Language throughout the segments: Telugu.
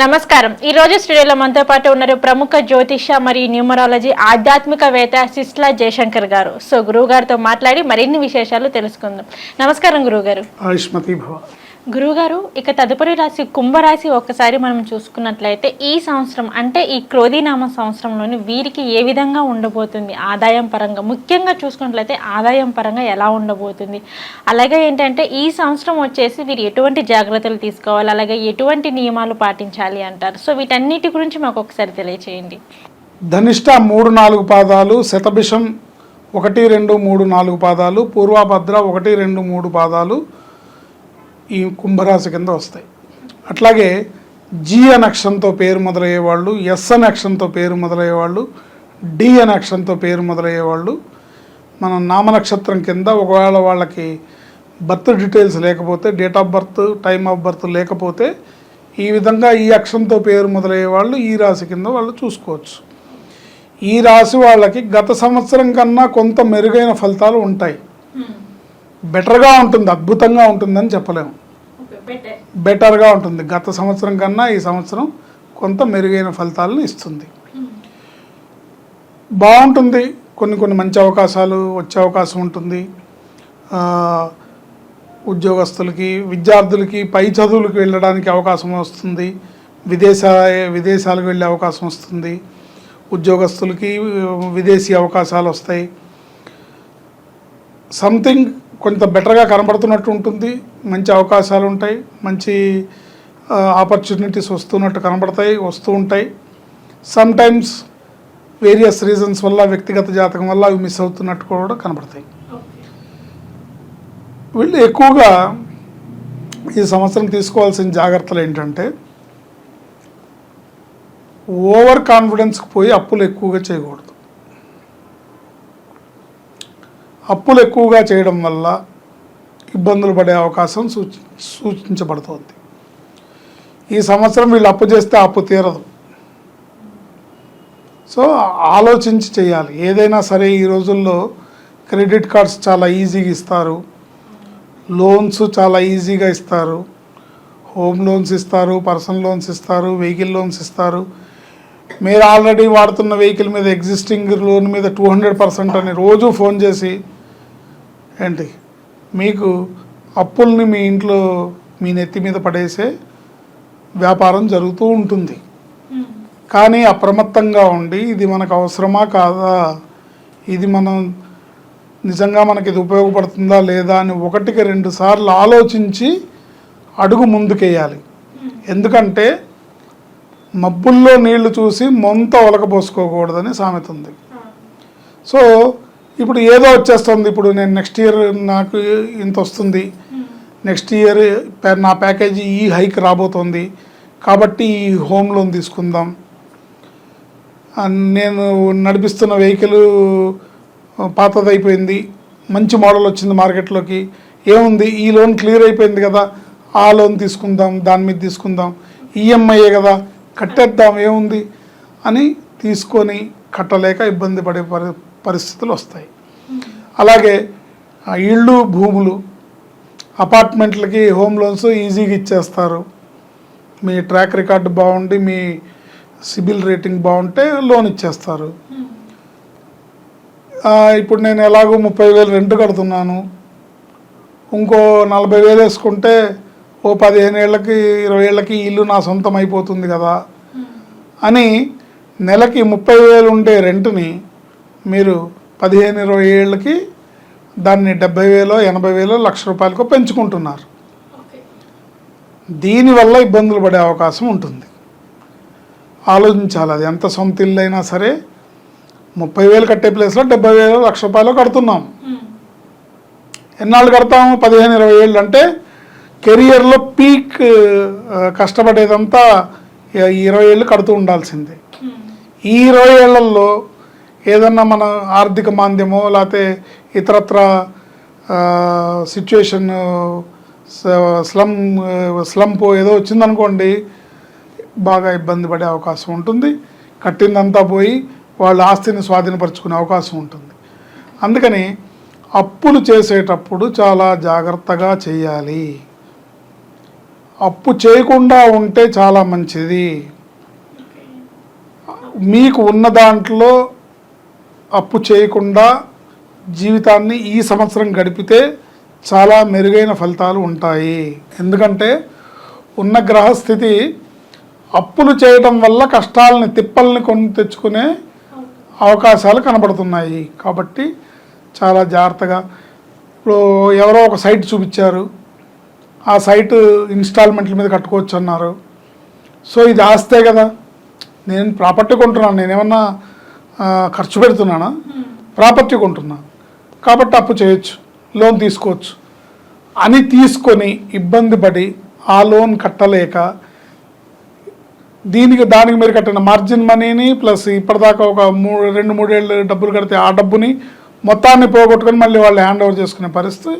నమస్కారం. ఈ రోజు స్టూడియోలో మనతో పాటు ఉన్నారు ప్రముఖ జ్యోతిష మరియు న్యూమరాలజీ ఆధ్యాత్మికవేత్త సిస్లా జయశంకర్ గారు. సో గురువు గారితో మాట్లాడి మరిన్ని విశేషాలు తెలుసుకుందాం. నమస్కారం గురువు గారు గురువుగారు ఇక తదుపరి రాశి కుంభరాశి ఒకసారి మనం చూసుకున్నట్లయితే ఈ సంవత్సరం అంటే ఈ క్రోధీనామ సంవత్సరంలోని వీరికి ఏ విధంగా ఉండబోతుంది? ఆదాయం పరంగా ముఖ్యంగా చూసుకున్నట్లయితే ఆదాయం పరంగా ఎలా ఉండబోతుంది? అలాగే ఏంటంటే ఈ సంవత్సరం వచ్చేసి వీరు ఎటువంటి జాగ్రత్తలు తీసుకోవాలి? అలాగే ఎటువంటి నియమాలు పాటించాలి అంటారు? సో వీటన్నిటి గురించి మాకు ఒకసారి తెలియచేయండి. ధనిష్ట మూడు నాలుగు పాదాలు శతభిషం ఒకటి రెండు మూడు నాలుగు పాదాలు పూర్వభద్ర ఒకటి రెండు మూడు పాదాలు ఈ కుంభరాశి కింద వస్తాయి. అట్లాగే జి అనే అక్షరంతో పేరు మొదలయ్యేవాళ్ళు ఎస్ అనే అక్షరంతో పేరు మొదలయ్యేవాళ్ళు డి అనే అక్షరంతో పేరు మొదలయ్యేవాళ్ళు మన నామనక్షత్రం కింద ఒకవేళ వాళ్ళకి బర్త్ డీటెయిల్స్ లేకపోతే date of birth time of birth లేకపోతే ఈ విధంగా ఈ అక్షరంతో పేరు మొదలయ్యే వాళ్ళు ఈ రాశి కింద వాళ్ళు చూసుకోవచ్చు. ఈ రాశి వాళ్ళకి గత సంవత్సరం కన్నా కొంత మెరుగైన ఫలితాలు ఉంటాయి. బెటర్గా ఉంటుంది అద్భుతంగా ఉంటుందని చెప్పలేము. బెటర్గా ఉంటుంది. గత సంవత్సరం కన్నా ఈ సంవత్సరం కొంత మెరుగైన ఫలితాలను ఇస్తుంది. బాగుంటుంది. కొన్ని కొన్ని మంచి అవకాశాలు వచ్చే అవకాశం ఉంటుంది. ఉద్యోగస్తులకి విద్యార్థులకి పై చదువులకు వెళ్ళడానికి అవకాశం వస్తుంది. విదేశ విదేశాలకు వెళ్ళే అవకాశం వస్తుంది. ఉద్యోగస్తులకి విదేశీ అవకాశాలు వస్తాయి. సంథింగ్ కొంత బెటర్గా కనబడుతున్నట్టు ఉంటుంది. మంచి అవకాశాలు ఉంటాయి. మంచి ఆపర్చునిటీస్ వస్తున్నట్టు కనబడతాయి వస్తూ ఉంటాయి. సమ్ టైమ్స్ వేరియస్ రీజన్స్ వల్ల వ్యక్తిగత జాతకం వల్ల అవి మిస్ అవుతున్నట్టు కూడా కనబడతాయి. వీళ్ళు ఎక్కువగా ఈ సంవత్సరం తీసుకోవాల్సిన జాగ్రత్తలు ఏంటంటే ఓవర్ కాన్ఫిడెన్స్కి పోయి అప్పులు ఎక్కువగా చేయకూడదు. అప్పులు ఎక్కువగా చేయడం వల్ల ఇబ్బందులు పడే అవకాశం సూచి సూచించబడుతోంది. ఈ సంవత్సరం వీళ్ళు అప్పు చేస్తే అప్పు తీరదు. సో ఆలోచించి చేయాలి. ఏదైనా సరే ఈ రోజుల్లో క్రెడిట్ కార్డ్స్ చాలా ఈజీగా ఇస్తారు. లోన్స్ చాలా ఈజీగా ఇస్తారు. హోమ్ లోన్స్ ఇస్తారు పర్సనల్ లోన్స్ ఇస్తారు వెహికల్ లోన్స్ ఇస్తారు. మీరు ఆల్రెడీ వాడుతున్న వెహికల్ మీద ఎగ్జిస్టింగ్ లోన్ మీద టూ హండ్రెడ్ పర్సెంట్ అని రోజు ఫోన్ చేసి ఏంటి? మీకు అప్పుల్ని మీ ఇంట్లో మీ నెత్తి మీద పడేసే వ్యాపారం జరుగుతూ ఉంటుంది. కానీ అప్రమత్తంగా ఉండి ఇది మనకు అవసరమా కాదా? ఇది మనం నిజంగా మనకి ఇది ఉపయోగపడుతుందా లేదా అని ఒకటికి రెండు సార్లు ఆలోచించి అడుగు ముందుకేయాలి. ఎందుకంటే మబ్బుల్లో నీళ్ళు చూసి మొంత ఒలకబోసుకోకూడదని సామెత ఉంది. సో ఇప్పుడు ఏదో వచ్చేస్తుంది. ఇప్పుడు నేను నెక్స్ట్ ఇయర్ నాకు ఇంత వస్తుంది. నెక్స్ట్ ఇయర్ నా ప్యాకేజీ ఈ హైక్ రాబోతోంది. కాబట్టి ఈ హోమ్ లోన్ తీసుకుందాం. నేను నడిపిస్తున్న వెహికల్ పాతది అయిపోయింది. మంచి మోడల్ వచ్చింది మార్కెట్లోకి ఏముంది? ఈ లోన్ క్లియర్ అయిపోయింది కదా. ఆ లోన్ తీసుకుందాం. దాని మీద తీసుకుందాం. ఈఎంఐయే కదా. కట్టేద్దాం. ఏముంది? అని తీసుకొని కట్టలేక ఇబ్బంది పడే పరి పరిస్థితులు వస్తాయి. అలాగే ఇళ్ళు భూములు అపార్ట్మెంట్లకి హోమ్ లోన్స్ ఈజీగా ఇచ్చేస్తారు. మీ ట్రాక్ రికార్డు బాగుండి మీ సిబిల్ రేటింగ్ బాగుంటే లోన్ ఇచ్చేస్తారు. ఇప్పుడు నేను ఎలాగో ముప్పై వేలు రెంట్ కడుతున్నాను. ఇంకో నలభై వేలు వేసుకుంటే ఓ పదిహేను ఏళ్ళకి ఇరవై ఏళ్ళకి ఇల్లు నా సొంతం అయిపోతుంది కదా. అని నెలకి ముప్పై వేలు ఉండే రెంట్ని మీరు పదిహేను ఇరవై ఏళ్ళకి దాన్ని డెబ్బై వేలో ఎనభై వేలో లక్ష రూపాయలకు పెంచుకుంటున్నారు. దీనివల్ల ఇబ్బందులు పడే అవకాశం ఉంటుంది. ఆలోచించాలి అది. ఎంత సొంత ఇల్లు అయినా సరే ముప్పై వేలు కట్టే ప్లేస్లో డెబ్బై వేలు లక్ష రూపాయలు కడుతున్నాం. ఎన్నాళ్ళు కడతాము? పదిహేను ఇరవై ఏళ్ళు. అంటే కెరియర్లో పీక్ కష్టపడేదంతా ఈ ఇరవై ఏళ్ళు కడుతూ ఉండాల్సిందే. ఈ ఇరవై ఏళ్ళలో ఏదన్నా మన ఆర్థిక మాంద్యమో లేకపోతే ఇతరత్ర సిచ్యువేషన్ స్లమ్ స్లంప్ ఏదో వచ్చిందనుకోండి బాగా ఇబ్బంది పడే అవకాశం ఉంటుంది. కట్టిందంతా పోయి వాళ్ళ ఆస్తిని స్వాధీనపరచుకునే అవకాశం ఉంటుంది. అందుకని అప్పులు చేసేటప్పుడు చాలా జాగ్రత్తగా చేయాలి. అప్పు చేయకుండా ఉంటే చాలా మంచిది. మీకు ఉన్న దాంట్లో అప్పు చేయకుండా జీవితాన్ని ఈ సంవత్సరం గడిపితే చాలా మెరుగైన ఫలితాలు ఉంటాయి. ఎందుకంటే ఉన్న గ్రహస్థితి అప్పులు చేయటం వల్ల కష్టాలని తిప్పల్ని కొని తెచ్చుకునే అవకాశాలు కనబడుతున్నాయి. కాబట్టి చాలా జాగ్రత్తగా ఇప్పుడు ఎవరో ఒక సైట్ చూపించారు. ఆ సైట్ ఇన్స్టాల్మెంట్ల మీద కట్టుకోవచ్చు అన్నారు. సో ఇది ఆస్తే కదా. నేను ప్రాపర్టీ కొంటున్నాను. నేనేమన్నా ఖర్చు పెడుతున్నానా? ప్రాపర్టీ కొంటున్నా. కాబట్టి అప్పు చేయొచ్చు లోన్ తీసుకోవచ్చు. అని తీసుకొని ఇబ్బంది పడి ఆ లోన్ కట్టలేక దీనికి దానికి మీరు కట్టిన మార్జిన్ మనీని ప్లస్ ఇప్పటిదాకా ఒక మూడు రెండు మూడేళ్ళు డబ్బులు కడితే ఆ డబ్బుని మొత్తాన్ని పోగొట్టుకొని మళ్ళీ వాళ్ళు హ్యాండ్ ఓవర్ చేసుకునే పరిస్థితి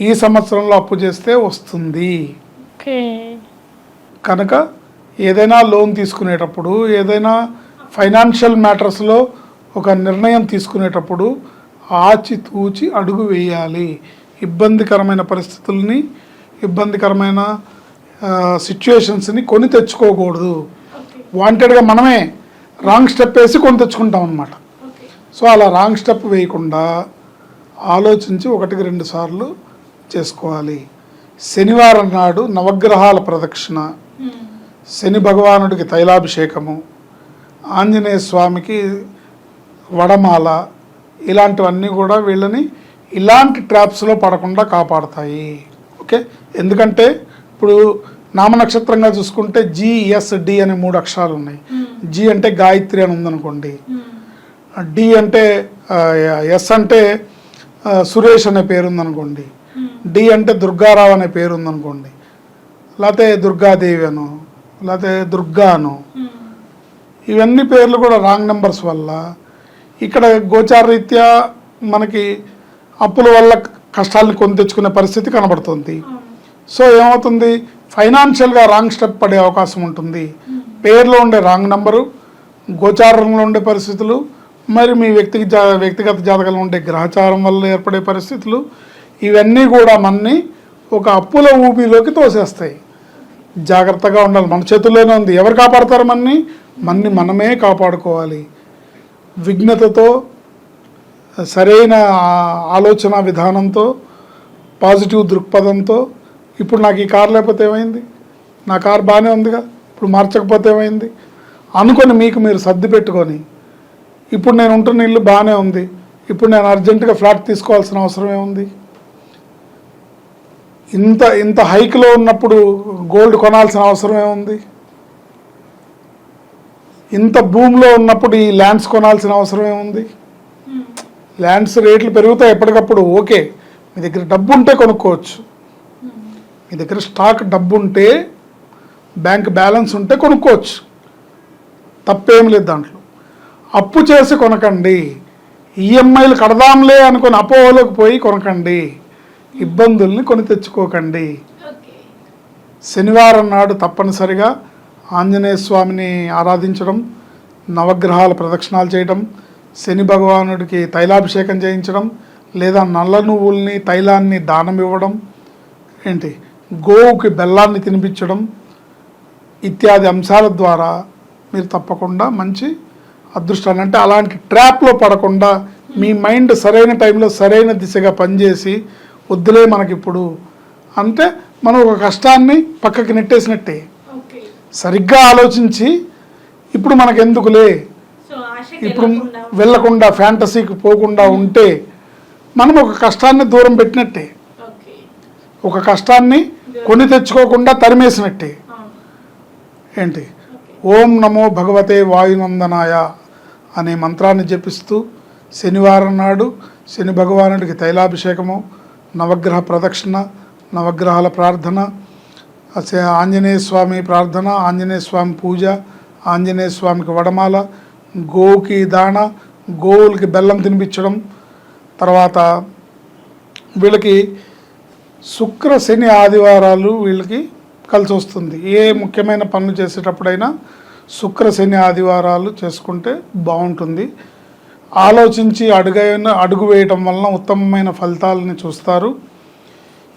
ఈ సంవత్సరంలో అప్పు చేస్తే వస్తుంది. కనుక ఏదైనా లోన్ తీసుకునేటప్పుడు ఏదైనా ఫైనాన్షియల్ మ్యాటర్స్లో ఒక నిర్ణయం తీసుకునేటప్పుడు ఆచితూచి అడుగు వేయాలి. ఇబ్బందికరమైన పరిస్థితుల్ని ఇబ్బందికరమైన సిచ్యుయేషన్స్ని కొని తెచ్చుకోకూడదు. వాంటెడ్గా మనమే రాంగ్ స్టెప్ వేసి కొని తెచ్చుకుంటాం అనమాట సో అలా రాంగ్ స్టెప్ వేయకుండా ఆలోచించి ఒకటికి రెండు సార్లు చేసుకోవాలి. శనివారం నాడు నవగ్రహాల ప్రదక్షిణ. శని భగవానుడికి తైలాభిషేకము. ఆంజనేయ స్వామికి వడమాల ఇలాంటివన్నీ కూడా వీళ్ళని ఇలాంటి ట్రాప్స్లో పడకుండా కాపాడతాయి. ఓకే? ఎందుకంటే ఇప్పుడు నామనక్షత్రంగా చూసుకుంటే జిఎస్డి అనే మూడు అక్షరాలు ఉన్నాయి. జి అంటే గాయత్రి అని ఉందనుకోండి. డి అంటే ఎస్ అంటే సురేష్ అనే పేరు ఉందనుకోండి. డి అంటే దుర్గారావు అనే పేరు ఉందనుకోండి. లేకపోతే దుర్గాదేవి అను లేకపోతే దుర్గాను. ఇవన్నీ పేర్లు కూడా రాంగ్ నెంబర్స్ వల్ల. ఇక్కడ గోచార రీత్యా మనకి అప్పుల వల్ల కష్టాలను కొని తెచ్చుకునే పరిస్థితి కనబడుతుంది. సో ఏమవుతుంది? ఫైనాన్షియల్గా రాంగ్ స్టెప్ పడే అవకాశం ఉంటుంది. పేర్లో ఉండే రాంగ్ నెంబరు గోచారంలో ఉండే పరిస్థితులు మరి మీ వ్యక్తికి జా- వ్యక్తిగత జాతకంలో ఉండే గ్రహచారం వల్ల ఏర్పడే పరిస్థితులు ఇవన్నీ కూడా మనని ఒక అప్పుల ఊపిలోకి తోసేస్తాయి. జాగ్రత్తగా ఉండాలి. మన చేతుల్లోనే ఉంది. ఎవరు కాపాడతారు మనని? మనని మనమే కాపాడుకోవాలి. విఘ్నతతో సరైన ఆలోచన విధానంతో పాజిటివ్ దృక్పథంతో ఇప్పుడు నాకు ఈ కార్ లేకపోతే ఏమైంది? నా కార్ బాగానే ఉందిగా? ఇప్పుడు మార్చకపోతే ఏమైంది? అనుకొని మీకు మీరు సర్ది పెట్టుకొని ఇప్పుడు నేను ఉంటున్న ఇల్లు బాగానే ఉంది. ఇప్పుడు నేను అర్జెంటుగా ఫ్లాట్ తీసుకోవాల్సిన అవసరం ఏముంది? ఇంత ఇంత హైక్లో ఉన్నప్పుడు గోల్డ్ కొనాల్సిన అవసరం ఏముంది? ఇంత భూమిలో ఉన్నప్పుడు ఈ ల్యాండ్స్ కొనాల్సిన అవసరం ఏముంది? ల్యాండ్స్ రేట్లు పెరుగుతాయి ఎప్పటికప్పుడు ఓకే. మీ దగ్గర డబ్బు ఉంటే కొనుక్కోవచ్చు. మీ దగ్గర స్టాక్ డబ్బు ఉంటే బ్యాంక్ బ్యాలెన్స్ ఉంటే కొనుక్కోవచ్చు. తప్పేం లేదు దాంట్లో. అప్పు చేసి కొనకండి. ఈఎంఐలు కడదాంలే అనుకుని అపోహలోకి పోయి కొనకండి. ఇబ్బందుల్ని కొని తెచ్చుకోకండి. శనివారం నాడు తప్పనిసరిగా ఆంజనేయ స్వామిని ఆరాధించడం నవగ్రహాల ప్రదక్షిణాలు చేయడం శని భగవానుడికి తైలాభిషేకం చేయించడం లేదా నల్ల నువ్వుల్ని తైలాన్ని దానం ఇవ్వడం ఏంటి గోవుకి బెల్లాన్ని తినిపించడం ఇత్యాది అంశాల ద్వారా మీరు తప్పకుండా మంచి అదృష్టాన్ని అంటే అలాంటి ట్రాప్లో పడకుండా మీ మైండ్ సరైన టైంలో సరైన దిశగా పనిచేసి వద్దులే మనకిప్పుడు. అంటే మనం ఒక కష్టాన్ని పక్కకి నెట్టేసినట్టే. సరిగ్గా ఆలోచించి ఇప్పుడు మనకెందుకులే? ఇప్పుడు వెళ్ళకుండా ఫ్యాంటసీకి పోకుండా ఉంటే మనం ఒక కష్టాన్ని దూరం పెట్టినట్టే. ఒక కష్టాన్ని కొని తెచ్చుకోకుండా తరిమేసినట్టే. ఏంటి? ఓం నమో భగవతే వాయునందనాయ అనే మంత్రాన్ని జపిస్తూ శనివారం నాడు శని భగవానుడికి తైలాభిషేకము నవగ్రహ ప్రదక్షిణ నవగ్రహాల ప్రార్థన ఆంజనేయ స్వామి ప్రార్థన ఆంజనేయ స్వామి పూజ ఆంజనేయ స్వామికి వడమాల గోవుకి దాణ గోవులకి బెల్లం తినిపించడం తర్వాత వీళ్ళకి శుక్ర శని ఆదివారాలు వీళ్ళకి కలిసి వస్తుంది. ఏ ముఖ్యమైన పనులు చేసేటప్పుడైనా శుక్ర శని ఆదివారాలు చేసుకుంటే బాగుంటుంది. ఆలోచించి అడుగైన అడుగు వేయటం వలన ఉత్తమమైన ఫలితాలని చూస్తారు.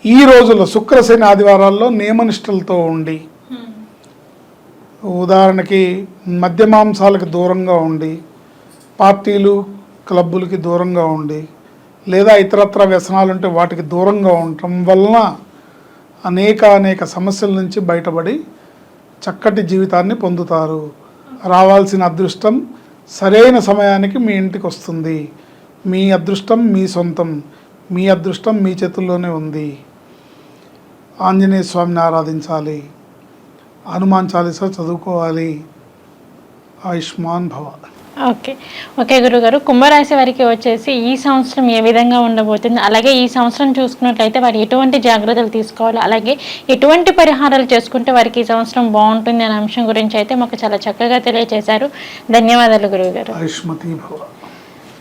ఈ రోజుల్లో శుక్రశని ఆదివారాల్లో నియమనిష్టలతో ఉండి ఉదాహరణకి మద్యమాంసాలకు దూరంగా ఉండి పార్టీలు క్లబ్బులకి దూరంగా ఉండి లేదా ఇతరత్ర వ్యసనాలు ఉంటే వాటికి దూరంగా ఉండటం వలన అనేక అనేక సమస్యల నుంచి బయటపడి చక్కటి జీవితాన్ని పొందుతారు. రావాల్సిన అదృష్టం సరైన సమయానికి మీ ఇంటికి వస్తుంది. మీ అదృష్టం మీ సొంతం. మీ అదృష్టం మీ చేతుల్లోనే ఉంది. ఆంజనేయ స్వామిని ఆరాధించాలి. హనుమాన్ చాలీసా చదువుకోవాలి. ఆయుష్మాన్ భవ. ఓకే. ఓకే గురుగారు కుంభరాశి వారికి వచ్చేసి ఈ సంవత్సరం ఏ విధంగా ఉండబోతుంది? అలాగే ఈ సంవత్సరం చూసుకున్నట్లయితే వారు ఎటువంటి జాగ్రత్తలు తీసుకోవాలి? అలాగే ఎటువంటి పరిహారాలు చేసుకుంటే వారికి ఈ సంవత్సరం బాగుంటుంది అనే అంశం గురించి అయితే మాకు చాలా చక్కగా తెలియజేశారు ధన్యవాదాలు గురువుగారు